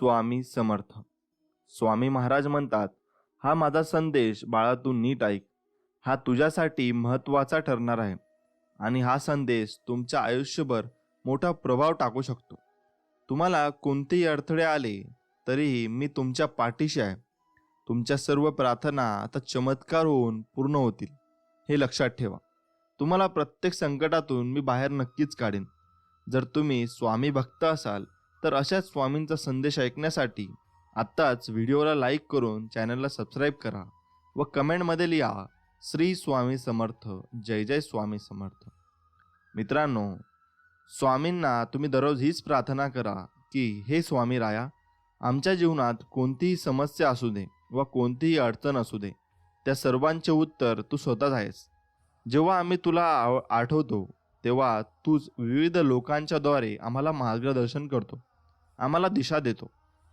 स्वामी समर्थ. स्वामी महाराज म्हणतात हा माझा संदेश बाळा तू नीट ऐक. हा तुझ्यासाठी महत्त्वाचा ठरणार आहे आणि हा संदेश तुमच्या आयुष्यभर मोठा प्रभाव टाकू शकतो. तुम्हाला कोणतेही अडथळे आले तरीही मी तुमच्या पाठीशी आहे. तुमच्या सर्व प्रार्थना आता चमत्कार होऊन पूर्ण होतील. हे लक्षात ठेवा. तुम्हाला प्रत्येक संकटातून मी बाहेर नक्कीच काढेन. जर तुम्ही स्वामी भक्त असाल तर अशाच स्वामींचा संदेश ऐकण्यासाठी आत्ताच व्हिडिओला लाईक करून चॅनलला सबस्क्राईब करा व कमेंटमध्ये लिहा श्री स्वामी समर्थ जय जय स्वामी समर्थ. मित्रांनो स्वामींना तुम्ही दररोज हीच प्रार्थना करा की हे स्वामी राया आमच्या जीवनात कोणतीही समस्या असू दे व कोणतीही अडचण असू दे त्या सर्वांचे उत्तर तू स्वतःच आहेस. जेव्हा आम्ही तुला आठवतो तेव्हा तूच विविध लोकांच्याद्वारे आम्हाला मार्गदर्शन करतो. आम्हाला दिशा देतो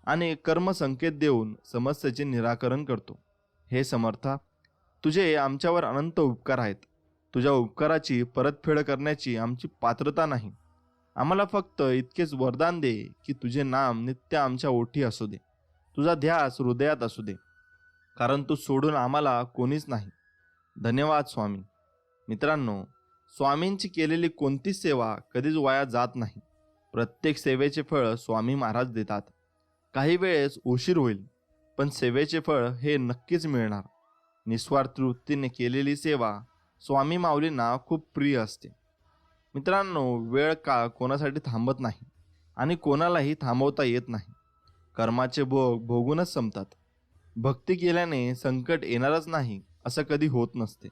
आणि कर्मसंकेत देऊन समस्येचे निराकरण करतो. हे समर्था तुझे आमच्यावर अनंत उपकार आहेत. तुझ्या उपकाराची परतफेड करण्याची आमची पात्रता नाही. आम्हाला फक्त इतकेच वरदान दे की तुझे नाम नित्य आमच्या ओठी असू दे. तुझा ध्यास हृदयात असू दे. कारण तू सोडून आम्हाला कोणीच नाही. धन्यवाद स्वामी. मित्रांनो स्वामींची केलेली कोणतीच सेवा कधीच वाया जात नाही. प्रत्येक सेवेचे फळ स्वामी महाराज देतात. काही वेळेस उशीर होईल पण सेवेचे फळ हे नक्कीच मिळणार. निस्वार्थ वृत्तीने केलेली सेवा स्वामी माऊलींना खूप प्रिय असते. मित्रांनो वेळ काळ कोणासाठी थांबत नाही आणि कोणालाही थांबवता येत नाही. कर्माचे भोग भोगूनच संपतात. भक्ती केल्याने संकट येणारच नाही असं कधी होत नसते.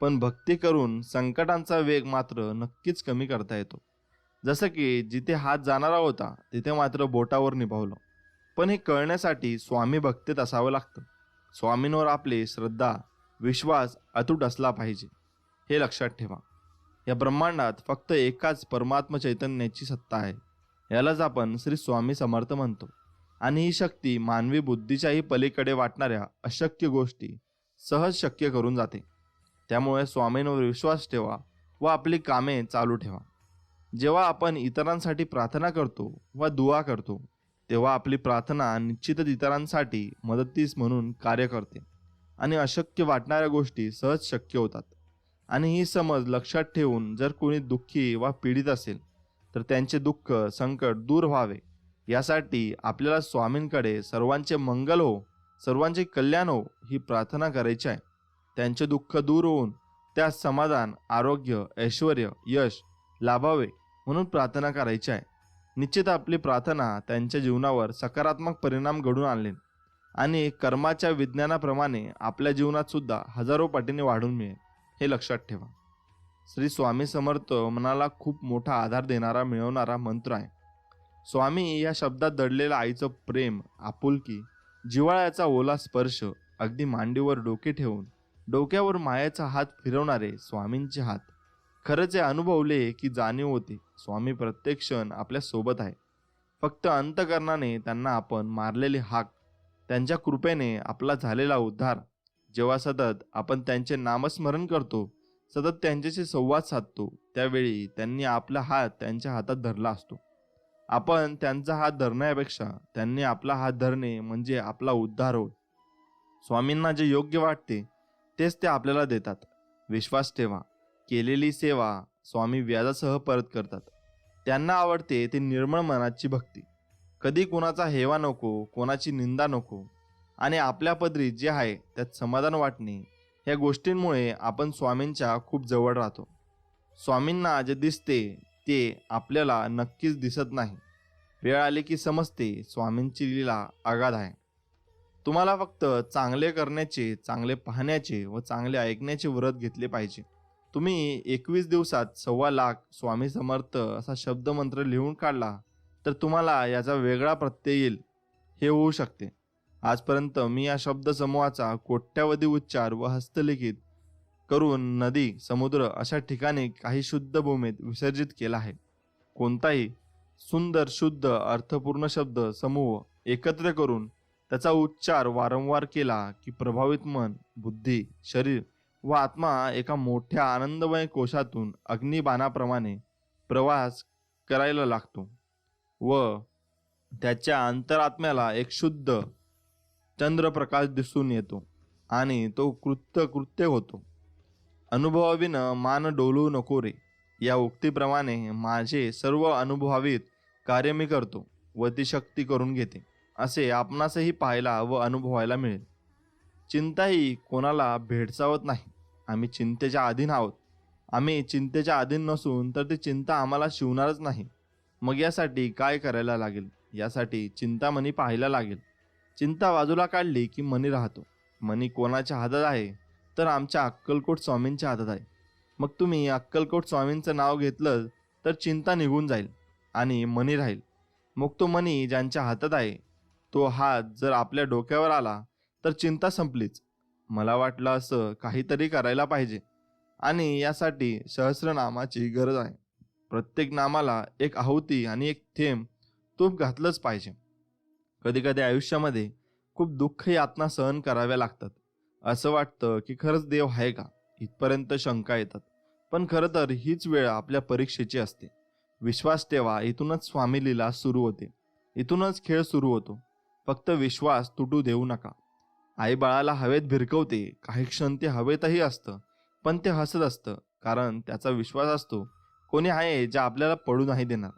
पण भक्ती करून संकटांचा वेग मात्र नक्कीच कमी करता येतो. जसं की जिथे हात जाणारा होता तिथे मात्र बोटावर निभावलं. पण हे कळण्यासाठी स्वामी भक्तीत असावं लागतं. स्वामींवर आपली श्रद्धा विश्वास अतूट असला पाहिजे. हे लक्षात ठेवा. या ब्रह्मांडात फक्त एकाच परमात्म चैतन्याची सत्ता आहे. यालाच आपण श्री स्वामी समर्थ म्हणतो. आणि ही शक्ती मानवी बुद्धीच्याही पलीकडे वाटणाऱ्या अशक्य गोष्टी सहज शक्य करून जाते. त्यामुळे स्वामींवर विश्वास ठेवा व आपली कामे चालू ठेवा. जेव्हा आपण इतरांसाठी प्रार्थना करतो व दुआ करतो तेव्हा आपली प्रार्थना निश्चितच इतरांसाठी मदतीस म्हणून कार्य करते. आणि अशक्य वाटणाऱ्या गोष्टी सहज शक्य होतात. आणि ही समज लक्षात ठेवून जर कोणी दुःखी वा पीडित असेल तर त्यांचे दुःख संकट दूर व्हावे. यासाठी आपल्याला स्वामींकडे सर्वांचे मंगल हो सर्वांचे कल्याण हो ही प्रार्थना करायची आहे. त्यांचे दुःख दूर होऊन त्यास समाधान आरोग्य ऐश्वर यश लाभावे. म्हणून प्रार्थना करायची आहे. निश्चित आपली प्रार्थना त्यांच्या जीवनावर सकारात्मक परिणाम घडून आणले. आणि कर्माच्या विज्ञानाप्रमाणे आपल्या जीवनात सुद्धा हजारो पटीने वाढून मिळेल. हे लक्षात ठेवा. श्री स्वामी समर्थ मनाला खूप मोठा आधार देणारा मिळवणारा मंत्र आहे. स्वामी या शब्दात दडलेलं आईचं प्रेम आपुलकी जिवाळ्याचा ओला स्पर्श अगदी मांडीवर डोके ठेवून डोक्यावर मायाचा हात फिरवणारे स्वामींचे हात खरंच हे अनुभवले की जाणीव होते. स्वामी प्रत्येक क्षण आपल्यासोबत आहे. फक्त अंतकरणाने त्यांना आपण मारलेले हाक त्यांच्या कृपेने आपला झालेला उद्धार जेव्हा सतत आपण त्यांचे नामस्मरण करतो सतत त्यांच्याशी संवाद साधतो त्यावेळी त्यांनी आपला हात त्यांच्या हातात धरला असतो. आपण त्यांचा हात धरण्यापेक्षा त्यांनी आपला हात धरणे म्हणजे आपला उद्धार होय. स्वामींना जे योग्य वाटते तेच ते आपल्याला देतात. विश्वास ठेवा. केलेली सेवा स्वामी व्याजासह परत करतात. त्यांना आवडते ते निर्मळ मनाची भक्ती. कधी कोणाचा हेवा नको कोणाची निंदा नको आणि आपल्या पदरी जे आहे त्यात समाधान वाटणे ह्या गोष्टींमुळे आपण स्वामींच्या खूप जवळ राहतो. स्वामींना जे दिसते ते आपल्याला नक्कीच दिसत नाही. वेळ आली की समजते स्वामींची लीला आगाध आहे. तुम्हाला फक्त चांगले करण्याचे चांगले पाहण्याचे व चांगले ऐकण्याचे व्रत घेतले पाहिजे. तुम्ही एकवीस दिवसात सव्वा लाख स्वामी समर्थ असा शब्दमंत्र लिहून काढला तर तुम्हाला याचा वेगळा प्रत्यय येईल. हे होऊ शकते. आजपर्यंत मी या शब्दसमूहाचा कोट्यावधी उच्चार व हस्तलिखित करून नदी समुद्र अशा ठिकाणी काही शुद्ध भूमीत विसर्जित केला आहे. कोणताही सुंदर शुद्ध अर्थपूर्ण शब्द समूह एकत्र करून त्याचा उच्चार वारंवार केला की प्रभावित मन बुद्धी शरीर व आत्मा एका मोठ्या आनंदमय कोशातून अग्निबाणाप्रमाणे प्रवास करायला लागतो व त्याच्या अंतरात्म्याला एक शुद्ध चंद्रप्रकाश दिसून येतो आणि तो कृत्य कृत्य होतो. अनुभवाविनं मान डोलू नको रे. या उक्तीप्रमाणे माझे सर्व अनुभवावीत कार्य मी करतो व ती शक्ती करून घेते. असे आपणासही पाहायला व अनुभवायला मिळेल. चिंता ही कोणाला भेडसावत नाही. आम्ही चिंतेच्या अधीन आहोत. आम्ही चिंतेच्या अधीन नसून तर ती चिंता आम्हाला शिवणारच नाही. मग यासाठी काय करायला लागेल? यासाठी चिंतामणी पाहायला लागेल. चिंता बाजूला काढली की मनी राहतो. मनी कोणाच्या हातात आहे? तर आमच्या अक्कलकोट स्वामींच्या हातात आहे. मग तुम्ही अक्कलकोट स्वामींचं नाव घेतलं तर चिंता निघून जाईल आणि मनी राहील. मग तो मनी ज्यांच्या हातात आहे तो हात जर आपल्या डोक्यावर आला तर चिंता संपलीच. मला वाटलं असं काहीतरी करायला पाहिजे. आणि यासाठी सहस्रनामाची गरज आहे. प्रत्येक नामाला एक आहुती आणि एक थेंब तूप घातलंच पाहिजे. कधीकधी आयुष्यामध्ये खूप दुःख यातना सहन कराव्या लागतात. असं वाटतं की खरंच देव आहे का? इथपर्यंत शंका येतात. पण खरं तर हीच वेळ आपल्या परीक्षेची असते. विश्वास ठेवा इथूनच स्वामी लीला सुरू होते. इथूनच खेळ सुरू होतो. फक्त विश्वास तुटू देऊ नका. आई बाळाला हवेत भिरकवते. काही क्षण ते हवेतही असतं पण ते हसत असतं कारण त्याचा विश्वास असतो. कोणी आहे जे आपल्याला पडू नाही देणार?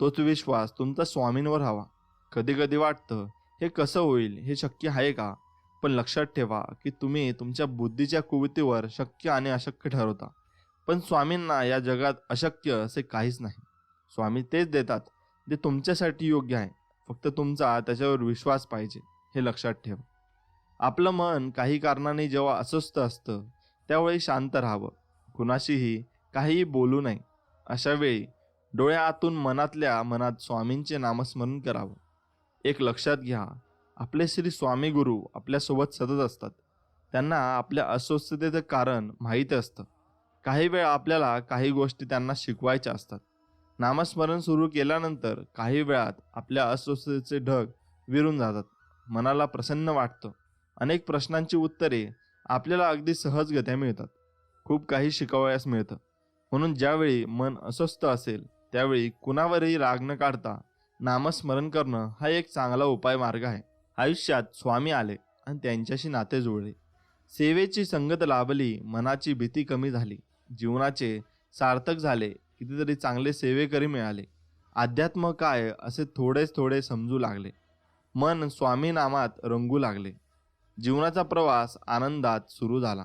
तोच विश्वास तुमचा स्वामींवर हवा. कधी कधी वाटतं हे कसं होईल हे शक्य आहे का? पण लक्षात ठेवा की तुम्ही तुमच्या बुद्धीच्या कुवतीवर शक्य आणि अशक्य ठरवता. पण स्वामींना या जगात अशक्य असे काहीच नाही. स्वामी तेच देतात जे तुमच्यासाठी योग्य आहे. फक्त तुमचा त्याच्यावर विश्वास पाहिजे हे लक्षात ठेवा. आपलं मन काही कारणाने जेव्हा अस्वस्थ असतं त्यावेळी शांत राहावं. कुणाशीही काहीही बोलू नये. अशावेळी डोळ्यातून मनातल्या मनात स्वामींचे नामस्मरण करावं. एक लक्षात घ्या आपले श्री स्वामी गुरु आपल्यासोबत सतत असतात. त्यांना आपल्या अस्वस्थतेचं कारण माहीत असतं. काही वेळ आपल्याला काही गोष्टी त्यांना शिकवायच्या असतात. नामस्मरण सुरू केल्यानंतर काही वेळात आपल्या अस्वस्थतेचे ढग विरून जातात. मनाला प्रसन्न वाटतं. अनेक प्रश्नांची उत्तरे आपल्याला अगदी सहजगत्या मिळतात. खूप काही शिकवयास मिळतं. म्हणून ज्यावेळी मन अस्वस्थ असेल त्यावेळी कुणावरही राग न काढता नामस्मरण करणं हा एक चांगला उपाय मार्ग आहे. आयुष्यात स्वामी आले आणि त्यांच्याशी नाते जुळले. सेवेची संगत लाभली मनाची भीती कमी झाली. जीवनाचे सार्थक झाले कितीतरी चांगले सेवेकरी मिळाले. अध्यात्म काय असे थोडेच थोडे समजू लागले. मन स्वामी नामात रंगू लागले. जीवनाचा प्रवास आनंदात सुरू झाला.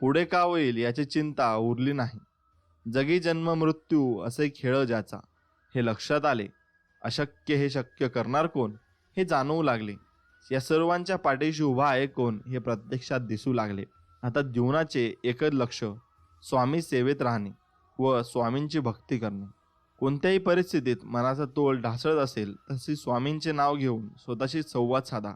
पुढे का होईल याची चिंता उरली नाही. जगी जन्म मृत्यू असे खेळ ज्याचा हे लक्षात आले अशक्य हे शक्य करणार कोण हे जाणवू लागले. या सर्वांच्या पाठीशी उभा आहे कोण हे प्रत्यक्षात दिसू लागले. आता जीवनाचे एकच लक्ष स्वामी सेवेत राहणे व स्वामींची भक्ती करणे. कोणत्याही परिस्थितीत मनाचा तोल ढासळत असेल तशी स्वामींचे नाव घेऊन स्वतःशी संवाद साधा.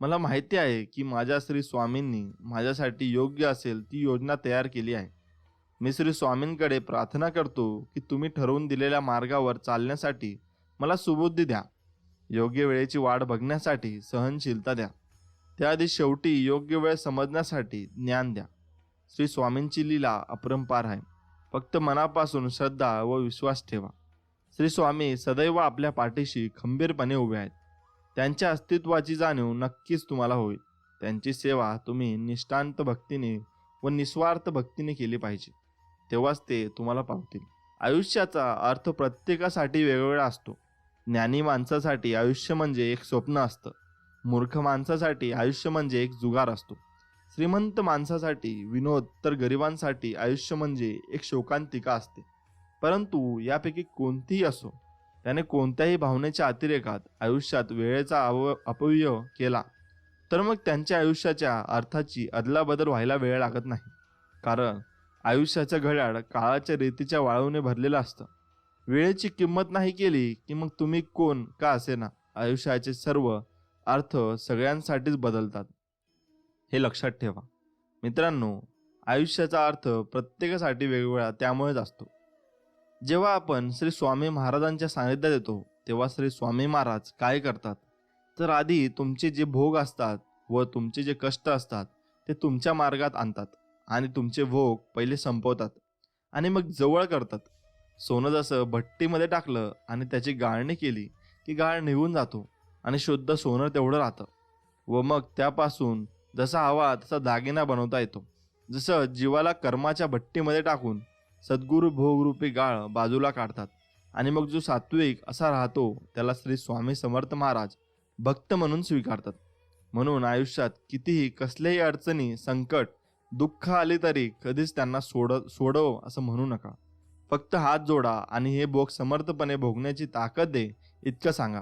मला माहिती आहे की माझ्या श्री स्वामींनी माझ्यासाठी योग्य असेल ती योजना तयार केली आहे. मी श्री स्वामींकडे प्रार्थना करतो की तुम्ही ठरवून दिलेल्या मार्गावर चालण्यासाठी मला सुबुद्धी द्या. योग्य वेळेची वाढ बघण्यासाठी सहनशीलता द्या. त्याआधी शेवटी योग्य वेळ समजण्यासाठी ज्ञान द्या. श्री स्वामींची लीला अपरंपार आहे. फक्त मनापासून श्रद्धा व विश्वास ठेवा. श्री स्वामी सदैव आपल्या पाठीशी खंबीरपणे उभे आहेत. त्यांच्या अस्तित्वाची जाणीव नक्कीच तुम्हाला होईल. त्यांची सेवा तुम्ही निष्ठांत भक्तीने व निस्वार्थ भक्तीने केली पाहिजे. तेव्हाच ते तुम्हाला पावतील. आयुष्याचा अर्थ प्रत्येकासाठी वेगवेगळा असतो. ज्ञानी माणसासाठी आयुष्य म्हणजे एक स्वप्न असतं. मूर्ख माणसासाठी आयुष्य म्हणजे एक जुगार असतो. श्रीमंत माणसासाठी विनोद तर गरिबांसाठी आयुष्य म्हणजे एक शोकांतिका असते. परंतु यापैकी कोणतीही असो त्याने कोणत्याही भावनेच्या अतिरेकात आयुष्यात वेळेचा अव अपव्यय केला तर मग त्यांच्या आयुष्याच्या अर्थाची अदलाबदल व्हायला वेळ लागत नाही. कारण आयुष्याचं घड्याळ काळाच्या रीतीच्या वाळूने भरलेलं असतं. वेळेची किंमत नाही केली की मग तुम्ही कोण का असे ना आयुष्याचे सर्व अर्थ सगळ्यांसाठीच बदलतात. हे लक्षात ठेवा. मित्रांनो आयुष्याचा अर्थ प्रत्येकासाठी वेगवेगळा त्यामुळेच असतो. जेव्हा आपण श्री स्वामी महाराजांच्या सानिध्यात येतो तेव्हा श्री स्वामी महाराज काय करतात? तर आधी तुमचे जे भोग असतात व तुमचे जे कष्ट असतात ते तुमच्या मार्गात आणतात आणि तुमचे भोग पहिले संपवतात आणि मग जवळ करतात. सोनं जसं भट्टीमध्ये टाकलं आणि त्याची गाळणी केली की गाळ निघून जातो आणि शुद्ध सोनं तेवढं राहतं. व मग त्यापासून जसा हवा तसा दागिना बनवता येतो. जसं जीवाला कर्माच्या भट्टीमध्ये टाकून सद्गुरू भोगरूपी गाळ बाजूला काढतात. आणि मग जो सात्विक असा राहतो त्याला श्री स्वामी समर्थ महाराज भक्त म्हणून स्वीकारतात. म्हणून आयुष्यात कितीही कसल्याही अडचणी संकट दुःख आले तरी कधीच त्यांना सोड सोडव असं म्हणू नका. फक्त हात जोडा आणि हे भोग समर्थपणे भोगण्याची ताकद दे इतकं सांगा.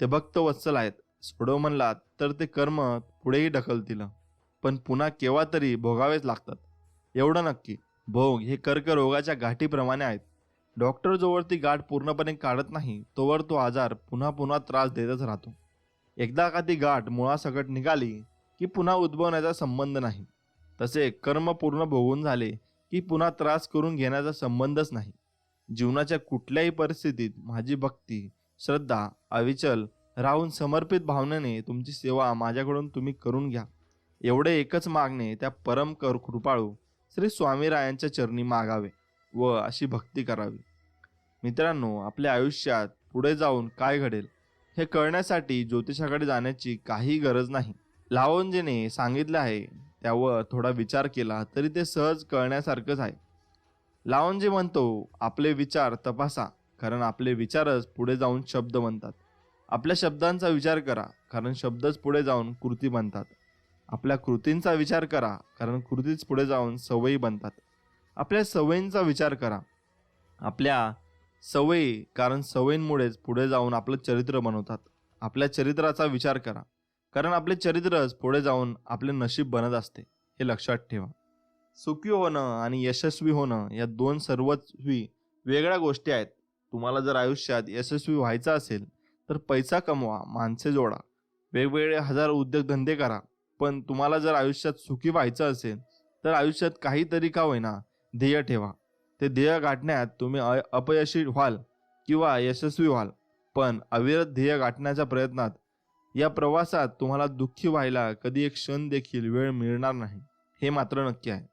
ते भक्त वत्सल आहेत सोडव म्हणलात तर ते कर्म पुढेही ढकलतील. पण पुन्हा केव्हा तरी भोगावेच लागतात. एवढं नक्की. भोग हे कर्करोगाच्या गाठीप्रमाणे आहेत. डॉक्टर जोवर ती गाठ पूर्णपणे काढत नाही तोवर तो आजार पुन्हा पुन्हा त्रास देतच राहतो. एकदा का ती गाठ मुळासकट निघाली की पुन्हा उद्भवण्याचा संबंध नाही. तसे कर्म पूर्ण भोगून झाले की पुन्हा त्रास करून घेण्याचा संबंधच नाही. जीवनाच्या कुठल्याही परिस्थितीत माझी भक्ती श्रद्धा अविचल राहून समर्पित भावनेने तुमची सेवा माझ्याकडून तुम्ही करून घ्या. एवढे एकच मागणे त्या परम कर कृपाळू श्री स्वामीरायांच्या चरणी मागावे व अशी भक्ती करावी. मित्रांनो आपल्या आयुष्यात पुढे जाऊन काय घडेल हे कळण्यासाठी ज्योतिषाकडे जाण्याची काही गरज नाही. लावंजेने सांगितलं आहे त्यावर थोडा विचार केला तरी ते सहज कळण्यासारखंच आहे. लावंजे म्हणतो आपले विचार तपासा कारण आपले विचारच पुढे जाऊन शब्द बनतात आपल्या शब्दांचा विचार करा कारण शब्दच पुढे जाऊन कृती बनतात आपल्या कृतींचा विचार करा कारण कृतीच पुढे जाऊन सवयी बनतात. आपल्या सवयींचा विचार करा. आपल्या सवयी कारण सवयींमुळेच पुढे जाऊन आपलं चरित्र बनवतात. आपल्या चरित्राचा विचार करा. कारण आपले चरित्रच पुढे जाऊन आपले नशीब बनत असते हे लक्षात ठेवा. सुखी होणं आणि यशस्वी होणं या दोन सर्वस्वी वेगळ्या गोष्टी आहेत. तुम्हाला जर आयुष्यात यशस्वी व्हायचं असेल तर पैसा कमवा माणसे जोडा. वेगवेगळे हजार उद्योगधंदे करा. पण तुम्हाला जर आयुष्यात सुखी व्हायचं असेल तर आयुष्यात काहीतरी का होईना ध्येय ठेवा. ते ध्येय गाठण्यात तुम्ही अ- अपयशी व्हाल किंवा यशस्वी व्हाल पण अविरत ध्येय गाठण्याच्या प्रयत्नात या प्रवासात तुम्हाला दुःखी व्हायला कधी एक क्षण देखील वेळ मिळणार नाही हे मात्र नक्की आहे.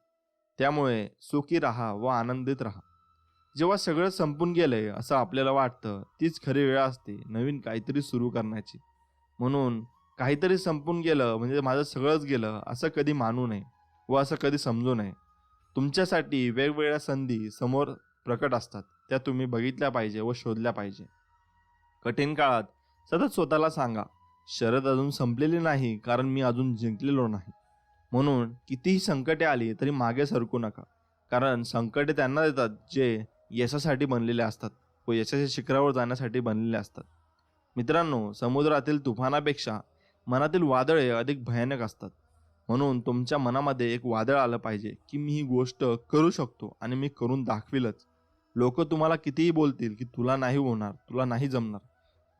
त्यामुळे सुखी राहा व आनंदित राहा. जेव्हा सगळं संपून गेलंय असं आपल्याला वाटतं तीच खरी वेळ असते नवीन काहीतरी सुरू करण्याची. म्हणून काहीतरी संपून गेलं म्हणजे माझं सगळंच गेलं असं कधी मानू नये व असं कधी समजू नये. तुमच्यासाठी वेगवेगळ्या संधी समोर प्रकट असतात. त्या तुम्ही बघितल्या पाहिजे व शोधल्या पाहिजे. कठीण काळात सतत स्वतःला सांगा शरद अजून संपलेली नाही कारण मी अजून जिंकलेलो नाही. म्हणून कितीही संकटे आली तरी मागे सरकू नका. कारण संकटे त्यांना देतात जे यशासाठी बनलेले असतात व यशाच्या शिखरावर जाण्यासाठी बनलेले असतात. मित्रांनो समुद्रातील तुफानापेक्षा मनातील वादळे अधिक भयानक असतात. म्हणून तुमच्या मनामध्ये एक वादळ आलं पाहिजे की मी ही गोष्ट करू शकतो आणि मी करून दाखविलच. लोक तुम्हाला कितीही बोलतील की तुला नाही होणार तुला नाही जमणार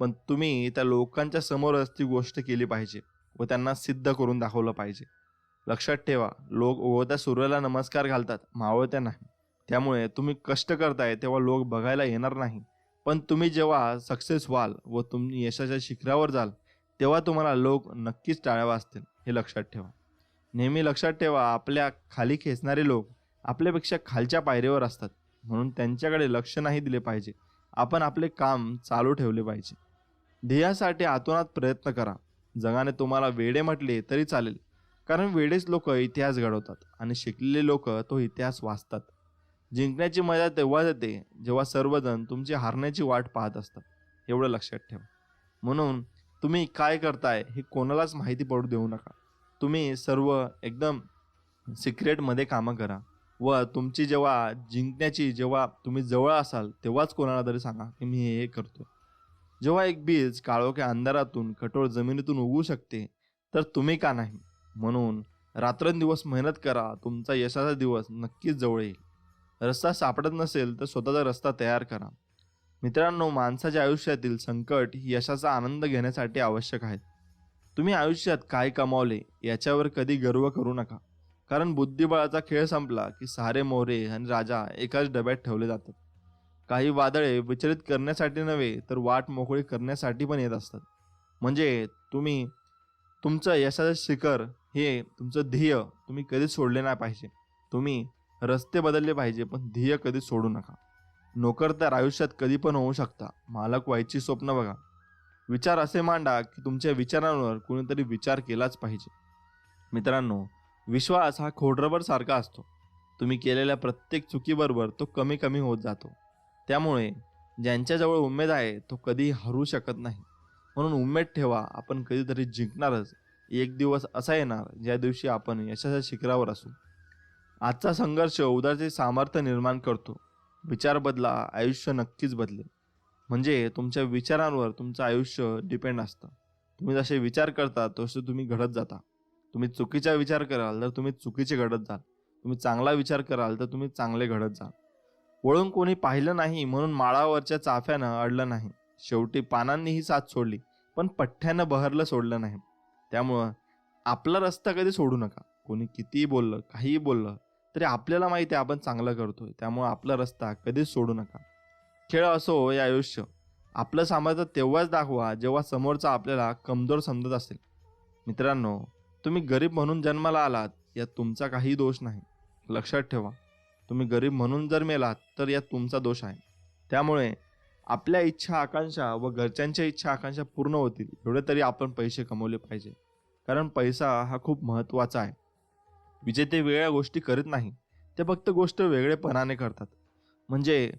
पण तुम्ही त्या लोकांच्या समोरच ती गोष्ट केली पाहिजे व त्यांना सिद्ध करून दाखवलं पाहिजे. लक्षात ठेवा लोक उगवत्या सूर्याला नमस्कार घालतात मावळत्या नाही. त्यामुळे तुम्ही कष्ट करताय तेव्हा लोक बघायला येणार नाही. पण तुम्ही जेव्हा सक्सेस व्हाल व तुम्ही यशाच्या शिखरावर जाल तेव्हा तुम्हाला लोक नक्कीच टाळ्या वाजतील हे लक्षात ठेवा. नेहमी लक्षात ठेवा आपल्या खाली खेचणारे लोक आपल्यापेक्षा खालच्या पायरीवर असतात. म्हणून त्यांच्याकडे लक्ष नाही दिले पाहिजे. आपण आपले काम चालू ठेवले पाहिजे. ध्येयासाठी आतोनात प्रयत्न करा. जगाने तुम्हाला वेडे म्हटले तरी चालेल. कारण वेडेच लोक इतिहास घडवतात आणि शिकलेले लोक तो इतिहास वाचतात. जिंकण्याची मजा तेव्हा येते जेव्हा सर्वजण तुमची हारण्याची वाट पाहत असतात. एवढं लक्षात ठेवा. म्हणून तुम्ही काय करताय हे कोणालाच माहिती पडू देऊ नका. तुम्ही सर्व एकदम सिक्रेटमध्ये कामं करा. व तुमची जेव्हा जिंकण्याची जेव्हा तुम्ही जवळ असाल तेव्हाच कोणाला तरी सांगा की मी हे हे करतो जेव्हा एक बीज काळोख्या अंधारातून कठोर जमिनीतून उगू शकते तर तुम्ही का नाही? म्हणून रात्रंदिवस मेहनत करा तुमचा यशाचा दिवस नक्कीच जवळ येईल. रस्ता सापडत नसेल तर स्वतःचा रस्ता तयार करा. मित्रांनो माणसाच्या आयुष्यातील संकट यशाचा आनंद घेण्यासाठी आवश्यक आहेत तुम्ही आयुष्यात काय कमावले याच्यावर कधी गर्व करू नका. कारण बुद्धिबळाचा खेळ संपला की सारे मोरे आणि राजा एकाच डब्यात ठेवले जातात. काही वादळे विचलित करण्यासाठी नव्हे तर वाट मोकळी करण्यासाठी पण येत असतात. म्हणजे तुम्ही तुमचं यशाचं शिखर हे तुमचं ध्येय तुम्ही कधीच सोडले नाही पाहिजे. तुम्ही रस्ते बदलले पाहिजे पण ध्येय कधी सोडू नका. नोकर तर आयुष्यात कधी पण होऊ शकता. मालक व्हायची स्वप्न बघा. विचार असे मांडा की तुमच्या विचारांवर कुणीतरी विचार केलाच पाहिजे. मित्रांनो विश्वास हा खोडरबर सारखा असतो. तुम्ही केलेल्या प्रत्येक चुकीबरोबर तो कमी कमी होत जातो. त्यामुळे ज्यांच्याजवळ उमेद आहे तो कधी हरू शकत नाही. म्हणून उमेद ठेवा आपण कधीतरी जिंकणारच. एक दिवस असा येणार ज्या दिवशी आपण यशाच्या शिखरावर असू. आजचा संघर्ष उदारचे सामर्थ्य निर्माण करतो. विचार बदला आयुष्य नक्कीच बदलेल. म्हणजे तुमच्या विचारांवर तुमचं आयुष्य डिपेंड असतं. तुम्ही जसे विचार करता तसे तुम्ही घडत जाता. तुम्ही चुकीचा विचार कराल तर तुम्ही चुकीचे घडत जाल. तुम्ही चांगला विचार कराल तर तुम्ही चांगले घडत जाल. वळून कोणी पाहिलं नाही म्हणून माळावरच्या चाफ्यानं अडलं नाही. शेवटी पानांनीही साथ सोडली पण पठ्ठ्यानं बहरलं सोडलं नाही. त्यामुळं आपला रस्ता कधी सोडू नका. कोणी कितीही बोललं काहीही बोललं तरी आपल्याला माहिती आहे आपण चांगलं करतोय. त्यामुळे आपला रस्ता कधीच सोडू नका. खेळ असो हो, या आयुष्य. आपलं सामर्थ्य तेव्हाच दाखवा जेव्हा समोरचा आपल्याला कमजोर समजत असेल. मित्रांनो तुम्ही गरीब म्हणून जन्माला आलात यात तुमचा काही दोष नाही. लक्षात ठेवा. तुम्ही गरीब म्हणून जर मेलात तर यात तुमचा दोष आहे. त्यामुळे आपल्या इच्छा आकांक्षा व घरच्यांच्या इच्छा आकांक्षा पूर्ण होतील. एवढे तरी आपण पैसे कमवले पाहिजे. कारण पैसा हा खूप महत्त्वाचा आहे. विजेते वेगळ्या गोष्टी करीत नाही. ते फक्त गोष्ट वेगळेपणाने करतात. म्हणजे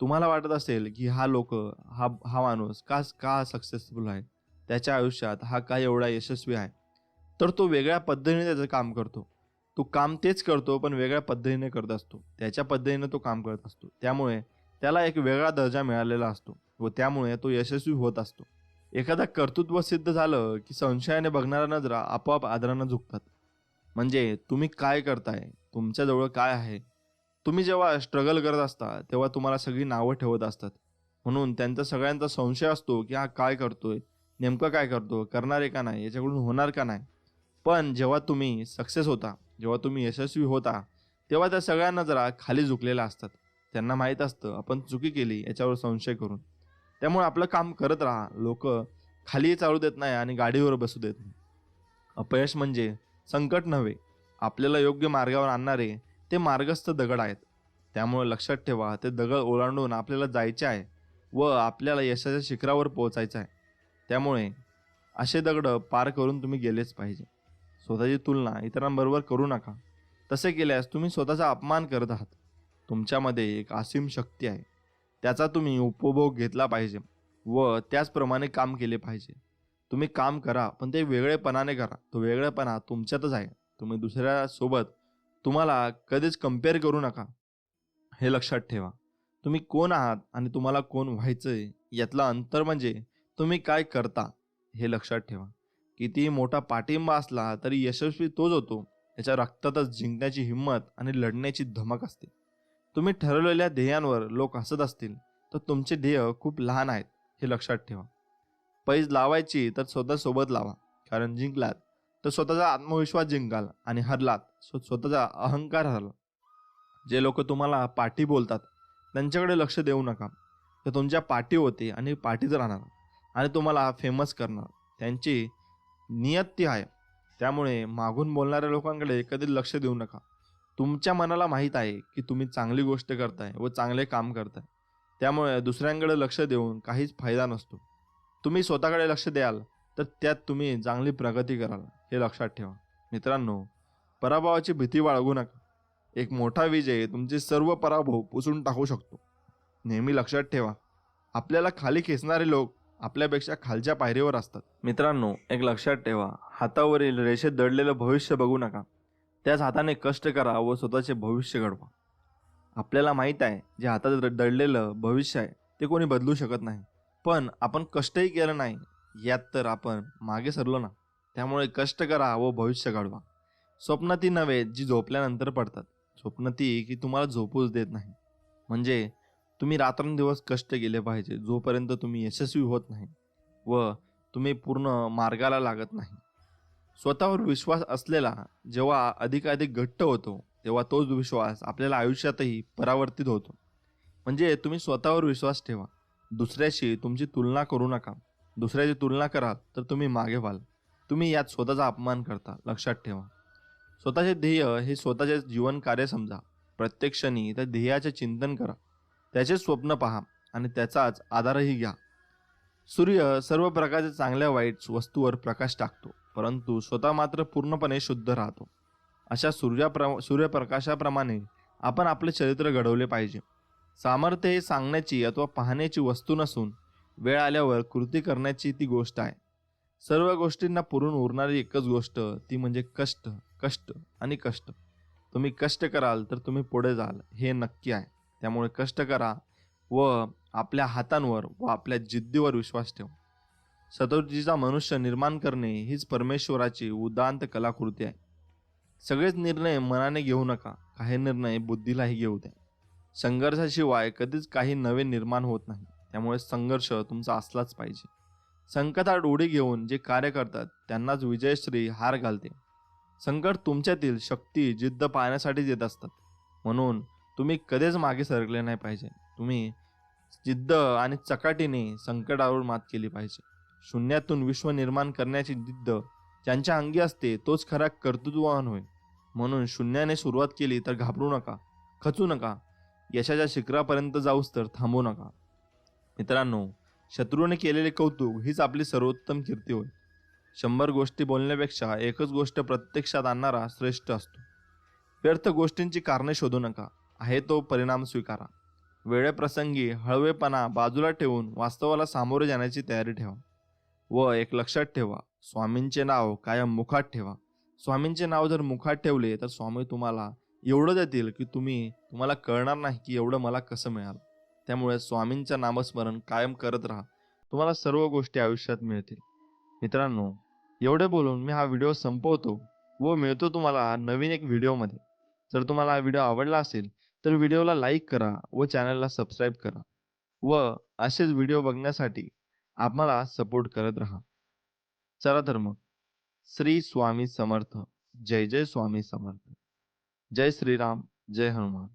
तुम्हाला वाटत असेल की हा लोक हा हा माणूस का का सक्सेसफुल आहे? त्याच्या आयुष्यात हा का एवढा यशस्वी आहे? तर तो वेगळ्या पद्धतीने त्याचं काम करतो. तो काम तेच करतो पण वेगळ्या पद्धतीने करत असतो. त्याच्या पद्धतीने तो काम करत असतो. त्यामुळे त्याला एक वेगळा दर्जा मिळालेला असतो व त्यामुळे तो यशस्वी होत असतो. एखादा कर्तृत्व सिद्ध झालं की संशयाने बघणारा नजरा आपोआप आदरानं झुकतात. म्हणजे तुम्ही काय करताय? तुमच्याजवळ काय आहे? तुम्ही जेव्हा स्ट्रगल करत असता तेव्हा तुम्हाला सगळी नावं ठेवत असतात. म्हणून त्यांचा सगळ्यांचा संशय असतो की हा काय करतोय? नेमकं काय करतो? करणार आहे का नाही? याच्याकडून होणार का नाही? पण जेव्हा तुम्ही सक्सेस होता जेव्हा तुम्ही यशस्वी होता तेव्हा त्या सगळ्यांना जरा खाली झुकलेल्या असतात. त्यांना माहीत असतं आपण चुकी केली याच्यावर संशय करून. त्यामुळे आपलं काम करत राहा. लोक खाली चालू देत नाही आणि गाडीवर बसू देत नाही. अपयश म्हणजे संकट नव्हे. आपल्याला योग्य मार्गावर आणणारे ते मार्गस्थ दगड आहेत. त्यामुळे लक्षात ठेवा ते दगड ओलांडून आपल्याला जायचे आहे व आपल्याला यशाच्या शिखरावर पोहोचायचं आहे. त्यामुळे असे दगड पार करून तुम्ही गेलेच पाहिजे. स्वतःची तुलना इतरांबरोबर करू नका. तसे केल्यास तुम्ही स्वतःचा अपमान करत आहात. तुमच्यामध्ये एक असीम शक्ती आहे. त्याचा तुम्ही उपभोग घेतला पाहिजे व त्याचप्रमाणे काम केले पाहिजे. तुम्ही काम करा पण ते वेगळेपणाने करा. तो वेगळेपणा तुमच्यातच आहे. तुम्ही दुसऱ्यासोबत तुम्हाला कधीच कंपेअर करू नका. हे लक्षात ठेवा. तुम्ही कोण आहात आणि तुम्हाला कोण व्हायचं आहे यातलं अंतर म्हणजे तुम्ही काय करता हे लक्षात ठेवा. कितीही मोठा पाठिंबा असला तरी यशस्वी तोच होतो. त्याच्या रक्तातच जिंकण्याची हिंमत आणि लढण्याची धमक असते. तुम्ही ठरवलेल्या ध्येयांवर लोक हसत असतील तर तुमचे ध्येय खूप लहान आहेत हे लक्षात ठेवा. पैज लावायची तर स्वतः सोबत लावा. कारण जिंकलात तर स्वतःचा आत्मविश्वास जिंकाल आणि हरलात सो स्वतःचा अहंकार हरला. जे लोक तुम्हाला पाठी बोलतात त्यांच्याकडे लक्ष देऊ नका. ते तुमच्या पाठी होते आणि पाठीच राहणार आणि तुम्हाला फेमस करणार. त्यांची नियत्ती आहे. त्यामुळे मागून बोलणाऱ्या लोकांकडे कधी लक्ष देऊ नका. तुमच्या मनाला माहीत आहे की तुम्ही चांगली गोष्ट करताय व चांगले काम करताय. त्यामुळे दुसऱ्यांकडे लक्ष देऊन काहीच फायदा नसतो. तुम्ही स्वतःकडे लक्ष द्याल तर त्यात तुम्ही चांगली प्रगती कराल हे लक्षात ठेवा. मित्रांनो पराभवाची भीती बाळगू नका. एक मोठा विजय तुमचे सर्व पराभव पुसून टाकू शकतो. नेहमी लक्षात ठेवा आपल्याला खाली खेचणारे लोक आपल्यापेक्षा खालच्या पायरीवर असतात. मित्रांनो एक लक्षात ठेवा हातावरील रेषेत दडलेलं भविष्य बघू नका. त्याच हाताने कष्ट करा व स्वतःचे भविष्य घडवा. आपल्याला माहीत आहे जे हातात द- दडलेलं भविष्य आहे ते कोणी बदलू शकत नाही. पण आपण कष्टही केलं नाही यात तर आपण मागे सरलो ना. त्यामुळे कष्ट करा व भविष्य घडवा. स्वप्न ती नव्हे जी झोपल्यानंतर पडतात. स्वप्न ती की तुम्हाला झोपूच देत नाही. म्हणजे तुम्ही रात्रंदिवस कष्ट केले पाहिजे जोपर्यंत तुम्ही यशस्वी होत नाही व तुम्ही पूर्ण मार्गाला लागत नाही. स्वतःवर विश्वास असलेला जेव्हा अधिकाधिक घट्ट होतो तेव्हा तोच विश्वास आपल्याला आयुष्यातही परावर्तित होतो. म्हणजे तुम्ही स्वतःवर विश्वास ठेवा. दुसऱ्याशी तुमची तुलना करू नका. दुसऱ्याची तुलना कराल तर तुम्ही मागे व्हाल. तुम्ही यात स्वतःचा अपमान करता. लक्षात ठेवा. स्वतःचे ध्येय हे स्वतःचे जीवन कार्य समजा. प्रत्येक क्षणी त्या ध्येयाचे चिंतन करा. त्याचे स्वप्न पहा आणि त्याचाच आधारही घ्या. सूर्य सर्व प्रकारच्या चांगल्या वाईट वस्तूवर प्रकाश टाकतो परंतु स्वतः मात्र पूर्णपणे शुद्ध राहतो. अशा सूर्याप्र सूर्यप्रकाशाप्रमाणे आपण आपले चरित्र घडवले पाहिजे. सामर्थ्य हे सांगण्याची अथवा पाहण्याची वस्तू नसून वेळ आल्यावर कृती करण्याची ती गोष्ट आहे. सर्व गोष्टींना पुरून उरणारी एकच गोष्ट ती म्हणजे कष्ट कष्ट आणि कष्ट. तुम्ही कष्ट कराल तर तुम्ही पुढे जाल हे नक्की आहे. त्यामुळे कष्ट करा व आपल्या हातांवर व आपल्या जिद्दीवर विश्वास ठेव. सतोजीचा मनुष्य निर्माण करणे हीच परमेश्वराची उदांत कलाकृती आहे. सगळेच निर्णय मनाने घेऊ नका काही निर्णय बुद्धीलाही घेऊ द्या. संघर्षाशिवाय कधीच काही नवे निर्माण होत नाही. त्यामुळे संघर्ष तुमचा असलाच पाहिजे. संकटात उडी घेऊन जे कार्य करतात त्यांनाच विजयश्री हार घालते. संकट तुमच्यातील शक्ती जिद्द पाहण्यासाठीच येत असतात. म्हणून तुम्ही कधीच मागे सरकले नाही पाहिजे. तुम्ही जिद्द आणि चकाटीने संकटावर मात केली पाहिजे. शून्यातून विश्व निर्माण करण्याची जिद्द ज्यांच्या अंगी असते तोच खरा कर्तृत्ववान होय. म्हणून शून्याने सुरुवात केली तर घाबरू नका खचू नका यशाच्या शिखरापर्यंत जाऊस तर थांबू नका. मित्रांनो शत्रूने केलेले कौतुक हीच आपली सर्वोत्तम कीर्ती होय. शंभर गोष्टी बोलण्यापेक्षा एकच गोष्ट प्रत्यक्षात आणणारा श्रेष्ठ असतो. व्यर्थ गोष्टींची कारणे शोधू नका. आहे तो परिणाम स्वीकारा. वेळेप्रसंगी हळवेपणा बाजूला ठेवून वास्तवाला सामोरे जाण्याची तयारी ठेवा. व एक लक्षात ठेवा. स्वामींचे नाव कायम मुखात ठेवा. स्वामींचे नाव जर मुखात ठेवले तर स्वामी तुम्हाला एवढं देतील की तुम्ही तुम्हाला कळणार नाही की एवढं मला कसं मिळालं. त्यामुळे स्वामींचं नामस्मरण कायम करत राहा. तुम्हाला सर्व गोष्टी आयुष्यात मिळतील. मित्रांनो एवढे बोलून मी हा व्हिडिओ संपवतो व मिळतो तुम्हाला नवीन एक व्हिडिओमध्ये. जर तुम्हाला हा व्हिडिओ आवडला असेल तर व्हिडिओला लाईक करा व चॅनलला सबस्क्राईब करा. व असेच व्हिडिओ बघण्यासाठी आम्हाला सपोर्ट करत राहा. चला तर मग. श्री स्वामी समर्थ. जय जय स्वामी समर्थ. जय श्रीराम. जय हनुमान.